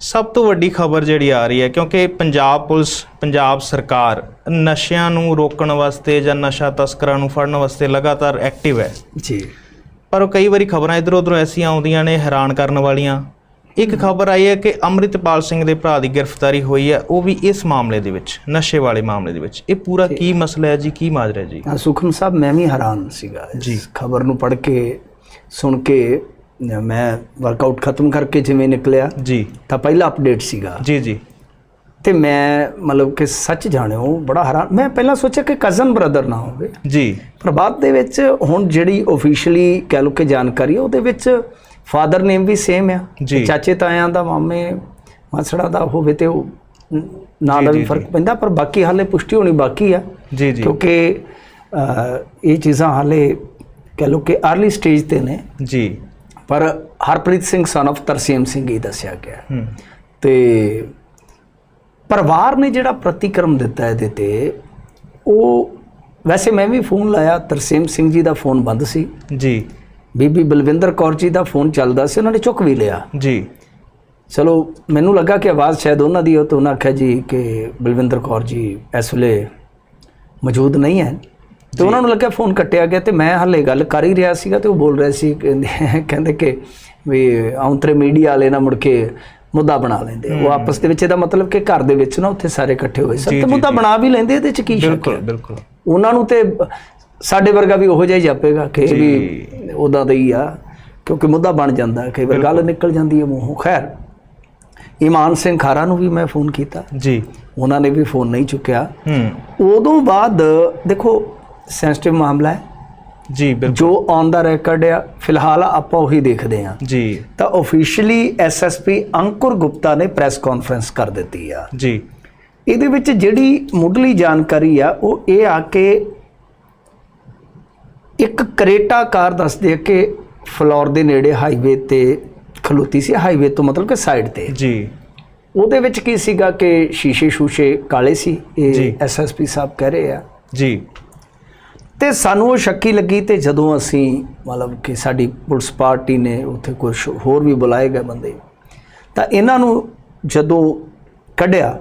ਸਭ ਤੋਂ ਵੱਡੀ ਖਬਰ ਜਿਹੜੀ ਆ ਰਹੀ ਹੈ ਕਿਉਂਕਿ ਪੰਜਾਬ ਪੁਲਿਸ ਪੰਜਾਬ ਸਰਕਾਰ ਨਸ਼ਿਆਂ ਨੂੰ ਰੋਕਣ ਵਾਸਤੇ ਜਾਂ ਨਸ਼ਾ ਤਸਕਰਾਂ ਨੂੰ ਫੜਨ ਵਾਸਤੇ ਲਗਾਤਾਰ ਐਕਟਿਵ ਹੈ। ਜੀ। ਪਰ ਉਹ ਕਈ ਵਾਰੀ ਖਬਰਾਂ ਇਧਰ ਉਧਰੋਂ ਐਸੀਆਂ ਆਉਂਦੀਆਂ ਨੇ ਹੈਰਾਨ ਕਰਨ ਵਾਲੀਆਂ। ਇੱਕ ਖਬਰ ਆਈ ਹੈ ਕਿ ਅੰਮ੍ਰਿਤਪਾਲ ਸਿੰਘ ਦੇ ਭਰਾ ਦੀ ਗ੍ਰਿਫਤਾਰੀ ਹੋਈ ਹੈ ਉਹ ਵੀ ਇਸ ਮਾਮਲੇ ਦੇ ਵਿੱਚ ਨਸ਼ੇ ਵਾਲੇ ਮਾਮਲੇ ਦੇ ਵਿੱਚ। ਇਹ ਪੂਰਾ ਕੀ ਮਸਲਾ ਹੈ ਜੀ ਕੀ ਮਾਜਰਾ ਜੀ? ਸੁਖਮ ਸਾਹਿਬ ਮੈਂ ਵੀ ਹੈਰਾਨ ਸੀਗਾ ਜੀ। ਇਸ ਖਬਰ ਨੂੰ ਪੜ੍ਹ ਕੇ ਸੁਣ ਕੇ। ਮੈਂ ਵਰਕਆਊਟ ਖਤਮ ਕਰਕੇ ਜਿਵੇਂ ਨਿਕਲਿਆ ਜੀ। ਤਾਂ ਪਹਿਲਾ ਅਪਡੇਟ ਸੀਗਾ। ਜੀ ਜੀ। ਤੇ ਮੈਂ ਮਤਲਬ ਕਿ ਸੱਚ ਜਾਣਿਓ ਬੜਾ ਹੈਰਾਨ ਮੈਂ ਪਹਿਲਾਂ ਸੋਚਿਆ ਕਿ ਕਜ਼ਨ ਬ੍ਰਦਰ ਨਾ ਹੋਵੇ। ਜੀ। ਪਰ ਬਾਅਦ ਦੇ ਵਿੱਚ ਹੁਣ ਜਿਹੜੀ ਆਫੀਸ਼ੀਅਲੀ ਕਹਿ ਲਓ ਕਿ ਜਾਣਕਾਰੀ ਹੈ ਉਹਦੇ ਵਿੱਚ ਫਾਦਰ ਨੇਮ ਵੀ ਸੇਮ ਆ। ਜੀ। ਚਾਚੇ ਤਾਇਆਂ ਦਾ ਮਾਮੇ ਮਾਸੜਾ ਦਾ ਹੋਵੇ ਤੇ ਉਹ ਨ- ਨਾਂ ਦਾ ਵੀ ਫ਼ਰਕ ਪੈਂਦਾ ਪਰ ਬਾਕੀ ਹਾਲੇ ਪੁਸ਼ਟੀ ਹੋਣੀ ਬਾਕੀ ਆ। ਜੀ ਜੀ। ਕਿਉਂਕਿ ਇਹ ਚੀਜ਼ਾਂ ਹਾਲੇ ਕਹਿ ਲਓ ਕਿ ਅਰਲੀ ਸਟੇਜ ਤੇ ਨੇ। ਜੀ। ਪਰ ਹਰਪ੍ਰੀਤ ਸਿੰਘ ਸਨ of ਤਰਸੀਮ ਸਿੰਘ ਹੀ ਦੱਸਿਆ ਗਿਆ। ਤੇ ਪਰਿਵਾਰ ਨੇ ਜਿਹੜਾ ਪ੍ਰਤੀਕਰਮ ਦਿੱਤਾ ਇਹਦੇ ਤੇ ਉਹ ਵੈਸੇ ਮੈਂ ਵੀ ਫੋਨ ਲਾਇਆ ਤਰਸੇਮ ਸਿੰਘ ਜੀ ਦਾ ਫੋਨ ਬੰਦ ਸੀ। ਜੀ। ਬੀਬੀ ਬਲਵਿੰਦਰ ਕੌਰ ਜੀ ਦਾ ਫੋਨ ਚੱਲਦਾ ਸੀ ਉਹਨਾਂ ਨੇ ਚੁੱਕ ਵੀ ਲਿਆ। ਜੀ। ਚਲੋ ਮੈਨੂੰ ਲੱਗਾ ਕਿ ਆਵਾਜ਼ ਸ਼ਾਇਦ ਉਹਨਾਂ ਦੀ ਹੋ ਤਾਂ ਉਹਨਾਂ ਆਖਿਆ ਜੀ ਕਿ ਬਲਵਿੰਦਰ ਕੌਰ ਜੀ ਇਸ ਵੇਲੇ ਮੌਜੂਦ ਨਹੀਂ ਹੈ। ਤੇ ਉਹਨਾਂ ਨੂੰ ਲੱਗਿਆ ਫੋਨ ਕੱਟਿਆ ਗਿਆ ਤੇ ਮੈਂ ਹਾਲੇ ਗੱਲ ਕਰ ਹੀ ਰਿਹਾ ਸੀਗਾ ਤੇ ਉਹ ਬੋਲ ਰਹੇ ਸੀ ਕਹਿੰਦੇ ਕਹਿੰਦੇ ਕਿ ਵੀ ਆਉਂਤਰੇ ਮੀਡੀਆ ਵਾਲੇ ਨਾ ਮੁੜ ਕੇ ਮੁੱਦਾ ਬਣਾ ਲੈਂਦੇ ਉਹ ਆਪਸ ਦੇ ਵਿੱਚ ਇਹਦਾ ਮਤਲਬ ਕਿ ਘਰ ਦੇ ਵਿੱਚ ਨਾ ਉੱਥੇ ਸਾਰੇ ਇਕੱਠੇ ਹੋਏ। ਸਨ ਤੇ ਮੁੱਦਾ ਬਣਾ ਵੀ ਲੈਂਦੇ ਇਹਦੇ ਚ ਕੀ ਸ਼ੱਕ ਬਿਲਕੁਲ ਉਹਨਾਂ ਨੂੰ ਤੇ ਸਾਡੇ ਵਰਗਾ ਵੀ ਉਹੋ ਜਿਹਾ ਹੀ ਜਾਪੇਗਾ ਕਿ ਵੀ ਉਦਾਂ ਦਾ ਹੀ ਆ ਕਿਉਂਕਿ ਮੁੱਦਾ ਬਣ ਜਾਂਦਾ ਕਈ ਵਾਰ ਗੱਲ ਨਿਕਲ ਜਾਂਦੀ ਹੈ ਮੂੰਹੋਂ। ਖੈਰ ਇਮਾਨ ਸਿੰਘ ਖਾਰਾ ਨੂੰ ਵੀ ਮੈਂ ਫੋਨ ਕੀਤਾ। ਜੀ। ਉਹਨਾਂ ਨੇ ਵੀ ਫੋਨ ਨਹੀਂ ਚੁੱਕਿਆ। ਹੂੰ। ਉਦੋਂ ਬਾਅਦ ਦੇਖੋ ਸੈਂਸਿਟਿਵ ਮਾਮਲਾ ਹੈ। ਜੀ ਬਿਲਕੁਲ। ਜੋ ਔਨ ਦਾ ਰੈਕੋਰਡ ਆ ਫਿਲਹਾਲ ਆਪਾਂ ਉਹੀ ਦੇਖਦੇ ਆ ਜੀ। ਤਾਂ ਆਫੀਸ਼ੀਅਲੀ ਐਸਐਸਪੀ ਅੰਕੁਰ ਗੁਪਤਾ ਨੇ ਪ੍ਰੈਸ ਕਾਨਫਰੰਸ ਕਰ ਦਿੱਤੀ ਆ। ਜੀ। ਇਹਦੇ ਵਿੱਚ ਜਿਹੜੀ ਮੁੱਢਲੀ ਜਾਣਕਾਰੀ ਆ ਉਹ ਇਹ ਆ ਕਿ ਇੱਕ ਕਰੇਟਾ ਕਾਰ ਦੱਸਦੇ ਆ ਕਿ ਫਲੋਰ ਦੇ ਨੇੜੇ ਹਾਈਵੇ ਤੇ ਖਲੋਤੀ ਸੀ ਹਾਈਵੇ ਤੋਂ ਮਤਲਬ ਕਿ ਸਾਈਡ ਤੇ। ਜੀ। ਉਹਦੇ ਵਿੱਚ ਕੀ ਸੀਗਾ ਕਿ ਸ਼ੀਸ਼ੇ ਸ਼ੂਸ਼ੇ ਕਾਲੇ ਸੀ। ਇਹ ਐਸਐਸਪੀ ਸਾਹਿਬ ਕਹਿ ਰਹੇ ਆ। ਜੀ। ਤੇ ਸਾਨੂੰ ਉਹ ਸ਼ੱਕੀ ਲੱਗੀ ਤੇ ਜਦੋਂ ਅਸੀਂ ਮਤਲਬ ਕਿ ਸਾਡੀ ਪੁਲਿਸ ਪਾਰਟੀ ਨੇ ਉੱਥੇ ਕੁਝ ਹੋਰ ਵੀ ਬੁਲਾਏ ਗਏ ਬੰਦੇ ਤਾਂ ਇਹਨਾਂ ਨੂੰ ਜਦੋਂ ਕੱਢਿਆ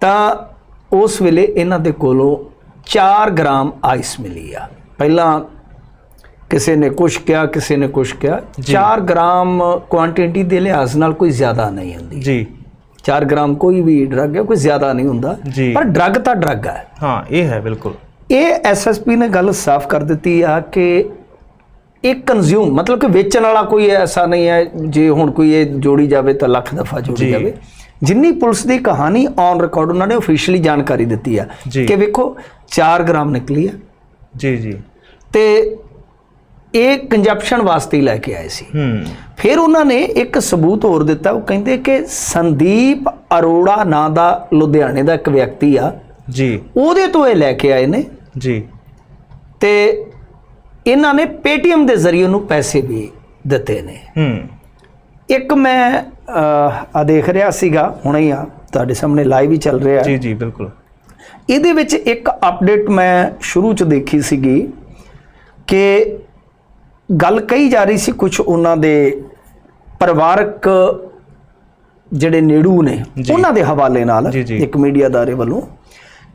ਤਾਂ ਉਸ ਵੇਲੇ ਇਹਨਾਂ ਦੇ ਕੋਲੋਂ 4 ਗ੍ਰਾਮ ਆਈਸ ਮਿਲੀ ਆ। ਪਹਿਲਾਂ ਕਿਸੇ ਨੇ ਕੁਛ ਕਿਹਾ ਕਿਸੇ ਨੇ ਕੁਛ ਕਿਹਾ। 4 ਗ੍ਰਾਮ ਕੁਆਂਟੀਟੀ ਦੇ ਲਿਹਾਜ਼ ਨਾਲ ਕੋਈ ਜ਼ਿਆਦਾ ਨਹੀਂ ਹੁੰਦੀ। ਜੀ। 4 ਗ੍ਰਾਮ ਕੋਈ ਵੀ ਡਰੱਗ ਹੈ ਕੋਈ ਜ਼ਿਆਦਾ ਨਹੀਂ ਹੁੰਦਾ। ਪਰ ਡਰੱਗ ਤਾਂ ਡਰੱਗ ਹੈ। ਹਾਂ ਇਹ ਹੈ ਬਿਲਕੁਲ। ਇਹ ਐਸਐਸਪੀ ਨੇ ਗੱਲ ਸਾਫ਼ ਕਰ ਦਿੱਤੀ ਆ ਕਿ ਇਹ ਕੰਜ਼ਿਊਮ ਮਤਲਬ ਕਿ ਵੇਚਣ ਵਾਲਾ ਕੋਈ ਐਸਾ ਨਹੀਂ ਹੈ ਜੇ ਹੁਣ ਕੋਈ ਇਹ ਜੋੜੀ ਜਾਵੇ ਤਾਂ ਲੱਖ ਦਫਾ ਜੋੜੀ। ਜਾਵੇ। ਜਿੰਨੀ ਪੁਲਿਸ ਦੀ ਕਹਾਣੀ ਔਨ ਰਿਕਾਰਡ ਉਹਨਾਂ ਨੇ ਅਫੀਸ਼ੀਅਲੀ ਜਾਣਕਾਰੀ ਦਿੱਤੀ ਆ। ਕਿ ਵੇਖੋ 4 ਗ੍ਰਾਮ ਨਿਕਲੀ ਆ। ਜੀ ਜੀ। ਤੇ ਇਹ ਕੰਜਪਸ਼ਨ ਵਾਸਤੇ ਹੀ ਲੈ ਕੇ ਆਏ ਸੀ। ਹੂੰ। ਫਿਰ ਉਹਨਾਂ ਨੇ ਇੱਕ ਸਬੂਤ ਹੋਰ ਦਿੱਤਾ ਉਹ ਕਹਿੰਦੇ ਕਿ ਸੰਦੀਪ ਅਰੋੜਾ ਨਾਂ ਦਾ ਲੁਧਿਆਣੇ ਦਾ ਇੱਕ ਵਿਅਕਤੀ ਆ ਜੀ। ਉਹਦੇ ਤੋਂ ਇਹ ਲੈ ਕੇ ਆਏ ਨੇ। ਜੀ। ਤੇ ਇਹਨਾਂ ਨੇ Paytm ਦੇ ਜ਼ਰੀਏ ਉਹਨੂੰ ਪੈਸੇ ਵੀ ਦਿੱਤੇ ਨੇ। ਹੂੰ। ਇੱਕ ਮੈਂ ਆ ਦੇਖ ਰਿਹਾ ਸੀਗਾ ਹੁਣੇ ਹੀ ਆ ਤੁਹਾਡੇ ਸਾਹਮਣੇ ਲਾਈਵ ਹੀ ਚੱਲ ਰਿਹਾ। ਜੀ ਜੀ ਬਿਲਕੁਲ। ਇਹਦੇ ਵਿੱਚ ਇੱਕ ਅਪਡੇਟ ਮੈਂ ਸ਼ੁਰੂ ਚ ਦੇਖੀ ਸੀਗੀ ਕਿ ਗੱਲ ਕਹੀ ਜਾ ਰਹੀ ਸੀ ਕੁਝ ਉਹਨਾਂ ਦੇ ਪਰਿਵਾਰਕ ਜਿਹੜੇ ਨੇੜੂ ਨੇ। ਉਹਨਾਂ ਦੇ ਹਵਾਲੇ ਨਾਲ। ਇੱਕ ਮੀਡੀਆ ਦਾਰੇ ਵੱਲੋਂ।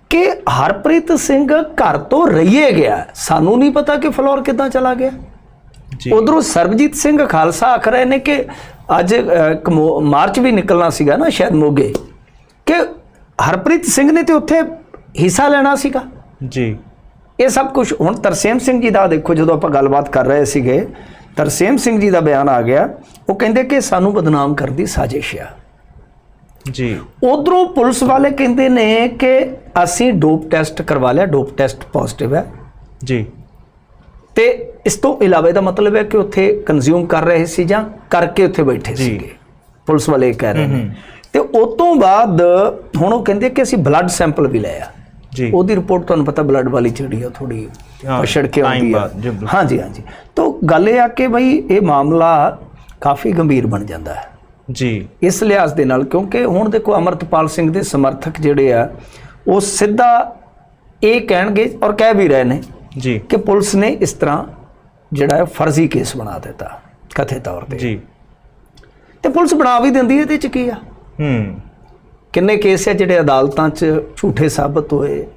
ਕਿ ਹਰਪ੍ਰੀਤ ਸਿੰਘ ਘਰ ਤੋਂ ਰਹੀਏ ਗਿਆ। ਸਾਨੂੰ ਨਹੀਂ ਪਤਾ ਕਿ ਫਲੋਰ ਕਿੱਦਾਂ ਚਲਾ ਗਿਆ। ਜੀ। ਉਧਰੋਂ ਸਰਬਜੀਤ ਸਿੰਘ ਖਾਲਸਾ ਆਖ ਰਹੇ ਨੇ ਕਿ ਅੱਜ ਮਾਰਚ ਵੀ ਨਿਕਲਣਾ ਸੀਗਾ ਨਾ ਸ਼ਾਇਦ ਮੋਗੇ। ਕਿ ਹਰਪ੍ਰੀਤ ਸਿੰਘ ਨੇ ਤੇ ਉੱਥੇ ਹਿੱਸਾ ਲੈਣਾ ਸੀਗਾ। ਜੀ। ਇਹ ਸਭ ਕੁਝ ਹੁਣ ਤਰਸੇਮ ਸਿੰਘ ਜੀ ਦਾ ਦੇਖੋ ਜਦੋਂ ਆਪਾਂ ਗੱਲਬਾਤ ਕਰ ਰਹੇ ਸੀਗੇ ਤਰਸੇਮ ਸਿੰਘ ਜੀ ਦਾ ਬਿਆਨ ਆ ਗਿਆ। ਉਹ ਕਹਿੰਦੇ ਕਿ ਸਾਨੂੰ ਬਦਨਾਮ ਕਰਨ ਦੀ ਸਾਜ਼ਿਸ਼ ਆ। ਜੀ। ਉਧਰੋਂ ਪੁਲਿਸ ਵਾਲੇ ਕਹਿੰਦੇ ਨੇ ਕਿ ਅਸੀਂ ਡੋਪ ਟੈਸਟ ਕਰਵਾ ਲਿਆ ਡੋਪ ਟੈਸਟ ਪੋਜ਼ਿਟਿਵ ਹੈ। ਜੀ। ਤੇ ਇਸ ਤੋਂ ਇਲਾਵਾ ਇਹਦਾ ਮਤਲਬ ਹੈ ਕਿ ਉੱਥੇ ਕੰਜ਼ਿਊਮ ਕਰ ਰਹੇ ਸੀ ਜਾਂ ਕਰਕੇ ਉੱਥੇ ਬੈਠੇ ਜੀ। ਸੀਗੇ। ਪੁਲਿਸ ਵਾਲੇ ਕਹਿ ਰਹੇ ਨੇ। ਤੇ ਉਸ ਤੋਂ ਬਾਅਦ ਹੁਣ ਉਹ ਕਹਿੰਦੇ ਕਿ ਅਸੀਂ ਬਲੱਡ ਸੈਂਪਲ ਵੀ ਲਿਆ ਜੀ। ਉਹਦੀ ਰਿਪੋਰਟ ਤੁਹਾਨੂੰ ਪਤਾ ਬਲੱਡ ਵਾਲੀ ਜਿਹੜੀ ਆ ਥੋੜੀ ਪਛੜ ਕੇ ਆਉਂਦੀ ਆ। ਹਾਂਜੀ ਹਾਂਜੀ। ਤਾਂ ਗੱਲ ਇਹ ਆ ਕਿ ਭਾਈ ਇਹ ਮਾਮਲਾ ਕਾਫੀ ਗੰਭੀਰ ਬਣ ਜਾਂਦਾ ਹੈ। ਜੀ। ਇਸ ਲਿਹਾਜ਼ ਦੇ ਨਾਲ ਕਿਉਂਕਿ ਹੁਣ ਦੇਖੋ ਅਮਰਤਪਾਲ ਸਿੰਘ ਦੇ ਸਮਰਥਕ ਜਿਹੜੇ ਆ ਉਹ ਸਿੱਧਾ ਇਹ ਕਹਿਣਗੇ ਔਰ ਕਹਿ ਵੀ ਰਹੇ ਨੇ ਜੀ। ਕਿ ਪੁਲਿਸ ਨੇ ਇਸ ਤਰ੍ਹਾਂ ਜਿਹੜਾ ਹੈ ਫਰਜ਼ੀ ਕੇਸ ਬਣਾ ਦਿੱਤਾ ਕਥੇ ਤੌਰ ਤੇ। ਜੀ। ਤੇ ਪੁਲਿਸ ਬਣਾ ਵੀ ਦਿੰਦੀ ਹੈ ਇਹਦੇ ਚ ਕੀ ਆ? ਹੂੰ। ਕਿੰਨੇ ਕੇਸ ਹੈ ਜਿਹੜੇ ਅਦਾਲਤਾਂ 'ਚ ਝੂਠੇ ਸਾਬਤ ਹੋਏ?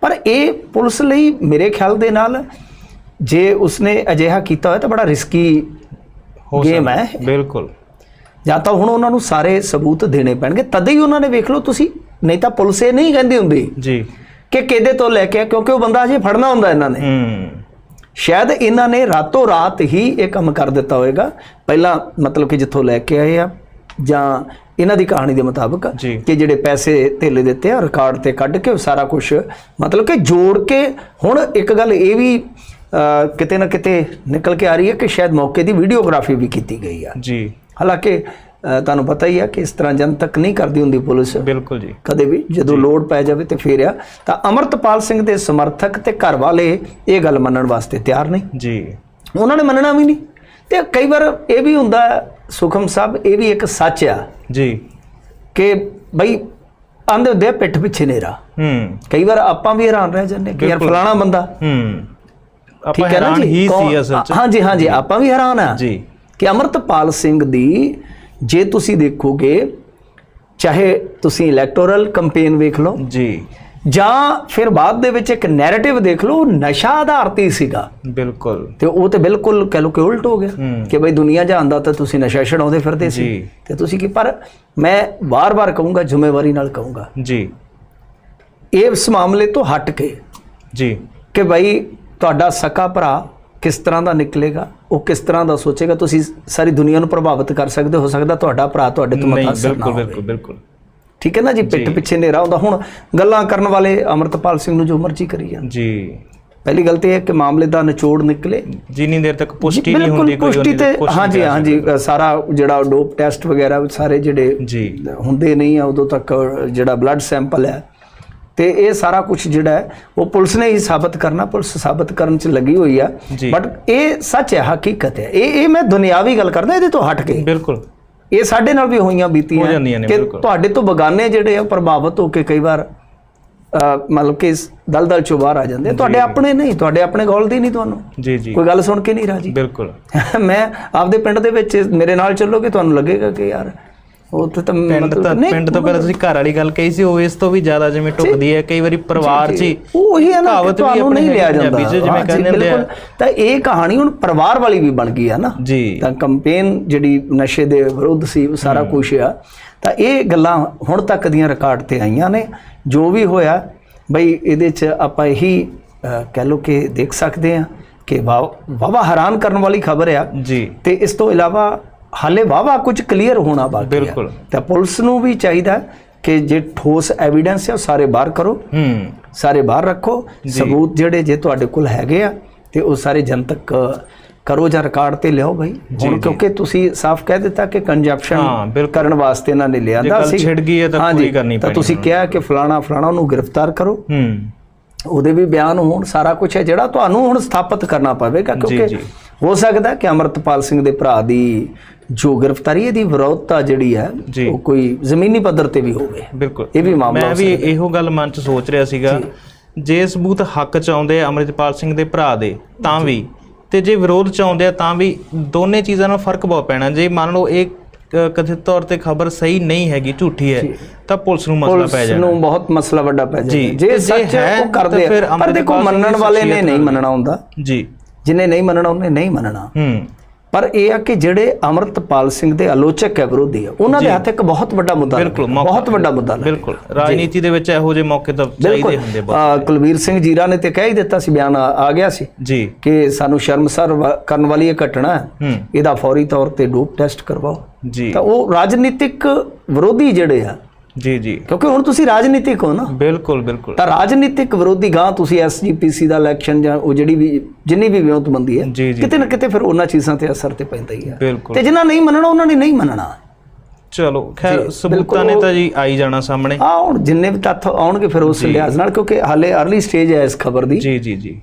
ਪਰ ਇਹ ਪੁਲਿਸ ਲਈ ਮੇਰੇ ਖਿਆਲ ਦੇ ਨਾਲ ਜੇ ਉਸਨੇ ਅਜਿਹਾ ਕੀਤਾ ਹੋਇਆ ਤਾਂ ਬੜਾ ਰਿਸਕੀ ਹੋ ਗੇਮ ਸਕਦਾ। ਹੈ। ਬਿਲਕੁਲ। ਜਾਂ ਤਾਂ ਹੁਣ ਉਹਨਾਂ ਨੂੰ ਸਾਰੇ ਸਬੂਤ ਦੇਣੇ ਪੈਣਗੇ। ਤਦੇ ਹੀ ਉਹਨਾਂ ਨੇ ਵੇਖ ਲਓ ਤੁਸੀਂ ਨਹੀਂ ਤਾਂ ਪੁਲਿਸ ਇਹ ਨਹੀਂ ਕਹਿੰਦੀ ਹੁੰਦੀ ਜੀ। ਕਿ ਕਿਹਦੇ ਤੋਂ ਲੈ ਕੇ ਕਿਉਂਕਿ ਉਹ ਬੰਦਾ ਅਜੇ ਫੜਨਾ ਹੁੰਦਾ ਇਹਨਾਂ ਨੇ। ਹੂੰ। ਸ਼ਾਇਦ ਇਹਨਾਂ ਨੇ ਰਾਤੋਂ ਰਾਤ ਹੀ ਇਹ ਕੰਮ ਕਰ ਦਿੱਤਾ ਹੋਵੇਗਾ। ਪਹਿਲਾਂ ਮਤਲਬ ਕਿ ਜਿੱਥੋਂ ਲੈ ਕੇ ਆਏ ਆ ਜਾਂ ਇਹਨਾਂ ਦੀ ਕਹਾਣੀ ਦੇ ਮੁਤਾਬਕ। ਕਿ ਜਿਹੜੇ ਪੈਸੇ ਧੇਲੇ ਦਿੱਤੇ ਆ ਰਿਕਾਰਡ ਤੇ ਕੱਢ ਕੇ ਉਹ ਸਾਰਾ ਕੁਝ ਮਤਲਬ ਕਿ ਜੋੜ ਕੇ ਹੁਣ ਇੱਕ ਗੱਲ ਇਹ ਵੀ ਕਿਤੇ ਨਾ ਕਿਤੇ ਨਿਕਲ ਕੇ ਆ ਰਹੀ ਹੈ ਕਿ ਸ਼ਾਇਦ ਮੌਕੇ ਦੀ ਵੀਡੀਓਗ੍ਰਾਫੀ ਵੀ ਕੀਤੀ ਗਈ ਆ। ਜੀ। ਹਾਲਾਂਕਿ ਤੁਹਾਨੂੰ ਪਤਾ ਹੀ ਆ ਕਿ ਇਸ ਤਰ੍ਹਾਂ ਜਨਤਕ ਨਹੀਂ ਕਰਦੀ ਹੁੰਦੀ ਪੁਲਿਸ। ਬਿਲਕੁਲ ਜੀ। ਕਦੇ ਵੀ ਜਦੋਂ ਲੋੜ ਪੈ ਜਾਵੇ ਤੇ ਫੇਰ ਆ। ਤਾਂ ਅਮਰਤਪਾਲ ਸਿੰਘ ਦੇ ਸਮਰਥਕ ਤੇ ਘਰ ਵਾਲੇ ਇਹ ਗੱਲ ਮੰਨਣ ਵਾਸਤੇ ਤਿਆਰ ਨਹੀਂ ਜੀ। ਉਹਨਾਂ ਨੇ ਮੰਨਣਾ ਵੀ ਨਹੀਂ। ਤੇ ਕਈ ਵਾਰ ਇਹ ਵੀ ਹੁੰਦਾ ਸੁਖਮ ਸਾਹਿਬ ਇਹ ਵੀ ਇੱਕ ਸੱਚ ਆ ਜੀ। ਕਿ ਬਈ ਆਂਦੇ ਹੁੰਦੇ ਪਿੱਠ ਪਿੱਛੇ ਨੇਰਾ। ਹੂੰ। ਕਈ ਵਾਰ ਆਪਾਂ ਵੀ ਹੈਰਾਨ ਰਹਿ ਜਾਂਦੇ ਕਿ ਯਾਰ। ਫਲਾਣਾ ਬੰਦਾ। ਹੂੰ। ਆਪਾਂ ਹੈਰਾਨ ਹੀ ਸੀ ਅਸਲ ਚ। ਹਾਂਜੀ ਹਾਂਜੀ ਆਪਾਂ ਵੀ ਹੈਰਾਨ ਆ। ਜੀ। ਕਿ ਅਮਰਤਪਾਲ ਸਿੰਘ ਦੀ ਜੇ ਤੁਸੀਂ ਦੇਖੋਗੇ ਚਾਹੇ ਤੁਸੀਂ ਇਲੈਕਟੋਰਲ ਕੈਂਪੇਨ ਵੇਖ ਲਓ ਜੀ। ਜਾਂ ਫਿਰ ਬਾਅਦ ਦੇ ਵਿੱਚ ਇੱਕ ਨੈਰੇਟਿਵ ਦੇਖ ਲਓ ਨਸ਼ਾ ਆਧਾਰਿਤ ਹੀ ਸੀਗਾ। ਬਿਲਕੁਲ। ਤੇ ਉਹ ਤੇ ਬਿਲਕੁਲ ਕਹਿ ਲਓ ਕਿ ਉਲਟ ਹੋ ਗਿਆ। ਕਿ ਬਈ ਦੁਨੀਆ ਜਾਣਦਾ ਤਾਂ ਤੁਸੀਂ ਨਸ਼ਾ ਛਡਾਉਂਦੇ ਫਿਰਦੇ ਸੀ। ਤੇ ਤੁਸੀਂ ਕੀ ਪਰ ਮੈਂ ਵਾਰ-ਵਾਰ ਕਹੂੰਗਾ ਜ਼ਿੰਮੇਵਾਰੀ ਨਾਲ ਕਹੂੰਗਾ। ਜੀ। ਇਸ ਮਾਮਲੇ ਤੋਂ ਹਟ ਕੇ ਜੀ। ਕਿ ਭਾਈ ਤੁਹਾਡਾ ਸਕਾ ਭਰਾ ਕਿਸ ਤਰ੍ਹਾਂ ਦਾ ਨਿਕਲੇਗਾ ਉਹ ਕਿਸ ਤਰ੍ਹਾਂ ਦਾ ਸੋਚੇਗਾ ਤੁਸੀਂ ਸਾਰੀ ਦੁਨੀਆ ਨੂੰ ਪ੍ਰਭਾਵਿਤ ਕਰ ਸਕਦੇ ਹੋ ਸਕਦਾ ਤੁਹਾਡਾ ਭਰਾ ਤੁਹਾਡੇ ਤੋਂ ਨਹੀਂ ਮਤਾਸਰ ਨਾ ਬਿਲਕੁਲ ਬਿਲਕੁਲ ਬਿਲਕੁਲ। ਠੀਕ ਹੈ ਨਾ ਜੀ ਪਿੱਠ ਪਿੱਛੇ ਨੇਰਾ ਹੁੰਦਾ ਹੁਣ ਗੱਲਾਂ ਕਰਨ ਵਾਲੇ ਅਮਰਤਪਾਲ ਸਿੰਘ ਨੂੰ ਜੋ ਮਰਜ਼ੀ ਕਰੀ ਜਾਣ। ਜੀ। ਪਹਿਲੀ ਗੱਲ ਤੇ ਇਹ ਕਿ ਮਾਮਲੇ ਦਾ ਨਿਚੋੜ ਨਿਕਲੇ। ਜਿੰਨੀ ਦੇਰ ਤੱਕ ਪੁਸ਼ਟੀ ਨਹੀਂ ਹੁੰਦੀ ਕੋਈ ਪੁਸ਼ਟੀ ਤੇ ਹਾਂਜੀ ਨਹੀਂ ਹਾਂਜੀ ਸਾਰਾ ਜਿਹੜਾ ਡੋਪ ਟੈਸਟ ਵਗੈਰਾ ਸਾਰੇ ਜਿਹੜੇ ਜੀ। ਹੁੰਦੇ ਨਹੀਂ ਆ ਉਦੋਂ ਤੱਕ ਜਿਹੜਾ ਬਲੱਡ ਸੈਂਪਲ ਹੈ ਤੇ ਇਹ ਸਾਰਾ ਕੁਝ ਜਿਹੜਾ ਹੈ ਉਹ ਪੁਲਿਸ ਨੇ ਹੀ ਸਾਬਤ ਕਰਨਾ ਪੁਲਿਸ ਸਾਬਤ ਕਰਨ ਚ ਲੱਗੀ ਹੋਈ ਆ। ਬਟ ਇਹ ਸੱਚ ਹੈ ਹਕੀਕਤ ਹੈ। ਇਹ ਇਹ ਮੈਂ ਦੁਨਿਆਵੀ ਗੱਲ ਕਰਦਾ ਇਹਦੇ ਤੋਂ ਹਟ ਕੇ। ਬਿਲਕੁਲ। ਇਹ ਸਾਡੇ ਨਾਲ ਵੀ ਹੋਈਆਂ ਬੀਤੀਆਂ ਕਿ। ਤੁਹਾਡੇ ਤੋਂ ਬਗਾਨੇ ਜਿਹੜੇ ਆ ਪ੍ਰਭਾਵਿਤ ਹੋ ਕੇ ਕਈ ਵਾਰ ਮਤਲਬ ਕਿ ਦਲਦਲ ਚੋਂ ਬਾਹਰ ਆ ਜਾਂਦੇ। ਤੁਹਾਡੇ ਆਪਣੇ ਨਹੀਂ ਤੁਹਾਡੇ ਆਪਣੇ ਗੋਲ ਦੀ ਨਹੀਂ ਤੁਹਾਨੂੰ। ਜੀ ਜੀ। ਕੋਈ ਗੱਲ ਸੁਣ ਕੇ ਨਹੀਂ ਰਾਜੀ? ਬਿਲਕੁਲ। ਮੈਂ ਆਪਦੇ ਪਿੰਡ ਦੇ ਵਿੱਚ ਮੇਰੇ ਨਾਲ ਚੱਲੋਗੇ ਤੁਹਾਨੂੰ ਲੱਗੇਗਾ ਕਿ ਯਾਰ ਉਹ ਤਾਂ ਪਿੰਡ ਤਾਂ ਪਿੰਡ ਤੋਂ ਪਹਿਲਾਂ ਤੁਸੀਂ ਘਰ ਵਾਲੀ ਗੱਲ ਕਹੀ ਸੀ ਉਹ ਇਸ ਤੋਂ ਵੀ ਜ਼ਿਆਦਾ ਜਿਵੇਂ ਢੁਕਦੀ ਹੈ ਕਈ ਵਾਰੀ ਪਰਿਵਾਰ 'ਚ ਹੀ ਉਹ ਹੈ ਨਾ ਤੁਹਾਨੂੰ ਨਹੀਂ ਲਿਆ ਜਾਂਦਾ। ਜਿਵੇਂ ਹਾਂ, ਕਹਿੰਦੇ ਬਿਲਕੁਲ। ਤਾਂ ਇਹ ਕਹਾਣੀ ਹੁਣ ਪਰਿਵਾਰ ਵਾਲੀ ਵੀ ਬਣ ਗਈ ਆ ਨਾ। ਜੀ। ਤਾਂ ਕੰਪੇਨ ਜਿਹੜੀ ਨਸ਼ੇ ਦੇ ਵਿਰੁੱਧ ਸੀ ਉਹ ਸਾਰਾ ਕੁਝ ਆ। ਤਾਂ ਇਹ ਗੱਲਾਂ ਹੁਣ ਤੱਕ ਦੀਆਂ ਰਿਕਾਰਡ ਤੇ ਆਈਆਂ ਨੇ। ਜੋ ਵੀ ਹੋਇਆ ਬਈ ਇਹਦੇ 'ਚ ਆਪਾਂ ਇਹੀ ਕਹਿ ਲਓ ਕਿ ਦੇਖ ਸਕਦੇ ਆ ਕਿ ਵਾਵਾ ਹੈਰਾਨ ਕਰਨ ਵਾਲੀ ਖਬਰ ਆ। ਜੀ। ਤੇ ਇਸ ਤੋਂ ਇਲਾਵਾ ਹਾਲੇ ਵਾਵਾ ਕੁਝ ਕਲੀਅਰ ਹੋਣਾ ਬਾਕੀ ਹੈ। ਬਿਲਕੁਲ। ਤਾਂ ਪੁਲਿਸ ਨੂੰ ਵੀ ਚਾਹੀਦਾ ਕਿ ਜੇ ਠੋਸ ਐਵੀਡੈਂਸ ਹੈ ਉਹ ਸਾਰੇ ਬਾਹਰ ਕਰੋ। ਹੂੰ। ਸਾਰੇ ਬਾਹਰ ਰੱਖੋ। ਸਬੂਤ ਜਿਹੜੇ ਜੇ ਤੁਹਾਡੇ ਕੋਲ ਹੈਗੇ ਆ ਤੇ ਉਹ ਸਾਰੇ ਜਨਤਕ ਕਰੋ ਜਾਂ ਰਿਕਾਰਡ ਤੇ ਲਿਆਓ ਭਾਈ ਹੁਣ ਕਿਉਂਕਿ ਤੁਸੀਂ ਸਾਫ਼ ਕਹਿ ਦਿੱਤਾ ਕਿ ਹਾਂ, ਕੰਜੰਪਸ਼ਨ ਬਿਲਕੁਲ। ਕਰਨ ਵਾਸਤੇ ਇਹਨਾਂ ਨੇ ਲਿਆਂਦਾ ਗੱਲ ਸੀ ਛਿੜ ਗਈ ਹੈ ਤਾਂ ਹਾਂਜੀ, ਪੂਰੀ ਕਰਨੀ ਤਾਂ ਪੈਣੀ ਤੁਸੀਂ ਕਿਹਾ ਕਿ ਫਲਾਣਾ ਫਲਾਣਾ ਨੂੰ ਗ੍ਰਿਫਤਾਰ ਕਰੋ। ਹੂੰ। ਉਹਦੇ ਵੀ ਬਿਆਨ ਹੋਣ ਸਾਰਾ ਕੁਝ ਹੈ ਜਿਹੜਾ ਤੁਹਾਨੂੰ ਹੁਣ ਸਥਾਪਿਤ ਕਰਨਾ ਪਵੇਗਾ ਕਿਉਂਕਿ ਜੀ। ਹੋ ਸਕਦਾ ਕਿ ਅਮਰਤਪਾਲ ਸਿੰਘ ਦੇ ਭਰਾ ਦੀ ਜੋ ਗ੍ਰਿਫਤਾਰੀ ਇਹਦੀ ਵਿਰੋਧਤਾ ਜਿਹੜੀ ਹੈ। ਉਹ ਕੋਈ ਜ਼ਮੀਨੀ ਪੱਧਰ ਤੇ ਵੀ ਹੋਵੇ। ਬਿਲਕੁਲ। ਇਹ ਵੀ ਮਾਮਲਾ ਮੈਂ ਵੀ ਇਹੋ ਗੱਲ ਮਨ ਚ ਸੋਚ ਰਿਹਾ ਸੀਗਾ। ਜੇ। ਸਬੂਤ ਹੱਕ ਚ ਆਉਂਦੇ ਅਮਰਿਤਪਾਲ ਸਿੰਘ ਦੇ ਭਰਾ ਦੇ ਤਾਂ ਵੀ। ਤੇ ਜੇ ਵਿਰੋਧ ਚ ਆਉਂਦੇ ਆ ਤਾਂ ਵੀ ਦੋਨੇ ਚੀਜ਼ਾਂ ਨਾਲ ਫ਼ਰਕ ਬਹੁਤ ਪੈਣਾ। ਜੇ ਮੰਨ ਲਓ ਇਹ ਕਥਿਤ ਤੌਰ ਤੇ ਖਬਰ ਸਹੀ ਨਹੀਂ ਹੈਗੀ ਝੂਠੀ ਹੈ ਤਾਂ ਪੁਲਿਸ ਨੂੰ ਮਸਲਾ ਪੈ ਪੁਲਿਸ ਜਾਣਾ। ਨੂੰ ਬਹੁਤ ਮਸਲਾ ਵੱਡਾ ਪੈ ਜੀ, ਜਾਏਗਾ ਜੇ ਸੱਚ ਉਹ ਕਰਦੇ ਆ। ਪਰ ਦੇਖੋ ਮੰਨਣ ਦੀ ਵਾਲੇ ਨੇ ਨਹੀਂ ਮੰਨਣਾ ਹੁੰਦਾ। ਜੀ। ਜਿਨੇ ਨਹੀਂ ਮੰਨਣਾ ਉਹਨੇ ਨਹੀਂ ਮੰਨਣਾ। ਹੂੰ। ਪਰ ਇਹ ਆ ਕਿ ਜਿਹੜੇ ਅਮਰਤਪਾਲ ਸਿੰਘ ਦੇ ਆਲੋਚਕ ਹੈ ਵਿਰੋਧੀ ਆ ਉਹਨਾਂ ਦੇ ਹੱਥ ਇੱਕ ਬਹੁਤ ਵੱਡਾ ਮੁੱਦਾ ਬਿਲਕੁਲ ਬਹੁਤ ਵੱਡਾ ਮੁੱਦਾ। ਬਿਲਕੁਲ। ਰਾਜਨੀਤੀ ਦੇ ਵਿੱਚ ਇਹੋ ਜਿਹੇ ਮੌਕੇ ਤਾਂ ਚਾਹੀਦੇ ਹੁੰਦੇ ਬਹੁਤ। ਕੁਲਵੀਰ ਸਿੰਘ ਜੀਰਾ ਨੇ ਤੇ ਕਹਿ ਹੀ ਦਿੱਤਾ ਸੀ ਬਿਆਨ ਆ ਗਿਆ ਸੀ ਜੀ। ਕਿ ਸਾਨੂੰ ਸ਼ਰਮਸਾਰ ਕਰਨ ਵਾਲੀ ਇਹ ਘਟਨਾ ਹੂੰ। ਇਹਦਾ ਫੌਰੀ ਤੌਰ ਤੇ ਡੋਪ ਟੈਸਟ ਕਰਵਾਓ। ਜੀ। ਤਾਂ ਉਹ ਰਾਜਨੀਤਿਕ ਵਿਰੋਧੀ ਜਿਹੜੇ ਆ ਜੀ ਜੀ। ਕਿਉਂਕਿ ਹੁਣ ਤੁਸੀਂ ਰਾਜਨੀਤਿਕ ਹੋ ਨਾ। ਬਿਲਕੁਲ ਬਿਲਕੁਲ। ਤਾਂ ਰਾਜਨੀਤਿਕ ਵਿਰੋਧੀ ਗਾਂ ਤੁਸੀਂ ਐਸਜੀਪੀਸੀ ਦਾ ਇਲੈਕਸ਼ਨ ਜਾਂ ਉਹ ਜਿਹੜੀ ਵੀ ਜਿੰਨੀ ਵੀ ਵਿਉਂਤਬੰਦੀ ਹੈ ਕਿਤੇ ਨਾ ਕਿਤੇ ਫਿਰ ਉਹਨਾਂ ਚੀਜ਼ਾਂ ਤੇ ਅਸਰ ਤੇ ਪੈਂਦਾ ਹੀ ਹੈ ਤੇ ਜਿਨ੍ਹਾਂ ਨਹੀਂ ਮੰਨਣਾ ਉਹਨਾਂ ਨੇ ਨਹੀਂ ਮੰਨਣਾ। ਚਲੋ ਖੈਰ ਸਬੂਤਾਂ ਨੇ ਤਾਂ ਜੀ ਆਈ ਜਾਣਾ ਸਾਹਮਣੇ। ਆ ਹੁਣ ਜਿੰਨੇ ਵੀ ਤੱਥ ਆਉਣਗੇ ਫਿਰ ਉਸ ਲਿਹਾਜ਼ ਨਾਲ ਕਿਉਂਕਿ ਹਾਲੇ ਅਰਲੀ ਸਟੇਜ ਹੈ ਇਸ ਖਬਰ ਦੀ। ਜੀ ਜੀ ਜੀ।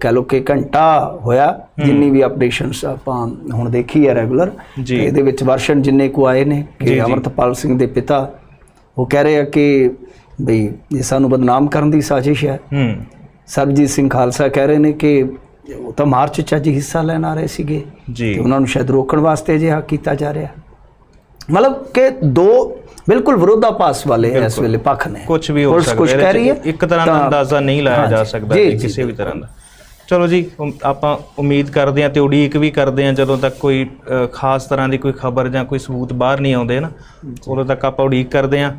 ਕਹਿ ਲਓ ਕਿ ਘੰਟਾ ਹੋਇਆ ਜਿੰਨੀ ਵੀ ਅਪਡੇਸ਼ਨਸ ਆਪਾਂ ਹੁਣ ਦੇਖੀ ਹੈ ਰੈਗੂਲਰ। ਇਹਦੇ ਵਿੱਚ ਵਰਸ਼ਨ ਜਿੰਨੇ ਕੋ ਆਏ ਨੇ ਕਿ ਅਮਰਤਪਾਲ ਸਿੰਘ ਦੇ ਪਿਤਾ ਉਹ ਕਹਿ ਰਹੇ ਆ ਕਿ ਬਈ ਇਹ ਸਾਨੂੰ ਬਦਨਾਮ ਕਰਨ ਦੀ ਸਾਜ਼ਿਸ਼ ਹੈ। ਹੂੰ। ਸਰਬਜੀਤ ਸਿੰਘ ਖਾਲਸਾ ਕਹਿ ਰਹੇ ਨੇ ਕਿ ਉਹ ਤਾਂ ਮਾਰਚ ਚ ਅੱਜ ਹਿੱਸਾ ਲੈਣ ਆ ਰਹੇ ਸੀਗੇ। ਜੀ। ਤੇ ਉਹਨਾਂ ਨੂੰ ਸ਼ਾਇਦ ਰੋਕਣ ਵਾਸਤੇ ਅਜਿਹਾ ਕੀਤਾ ਜਾ ਰਿਹਾ। ਮਤਲਬ ਕਿ ਦੋ ਬਿਲਕੁਲ ਵਿਰੋਧਾਭਾਸ ਵਾਲੇ ਇਸ ਵੇਲੇ ਪੱਖ ਨੇ। ਕੁਝ ਵੀ ਹੋ ਸਕਦਾ ਕਹਿ ਰਹੀ ਹੈ। ਇੱਕ ਤਰ੍ਹਾਂ ਦਾ ਅੰਦਾਜ਼ਾ ਨਹੀਂ ਲਾਇਆ ਜਾ। ਸਕਦਾ ਕਿਸੇ ਵੀ। ਤਰ੍ਹਾਂ ਦਾ। ਚਲੋ ਜੀ ਉਮ- ਆਪਾਂ ਉਮੀਦ ਕਰਦੇ ਹਾਂ ਤੇ ਉਡੀਕ ਵੀ ਕਰਦੇ ਹਾਂ ਜਦੋਂ ਤੱਕ ਕੋਈ ਅ, ਖਾਸ ਤਰ੍ਹਾਂ ਦੀ ਕੋਈ ਖਬਰ ਜਾਂ ਕੋਈ ਸਬੂਤ ਬਾਹਰ ਨਹੀਂ ਆਉਂਦੇ ਨਾ ਉਦੋਂ ਤੱਕ ਆਪਾਂ ਉਡੀਕ ਕਰਦੇ ਹਾਂ।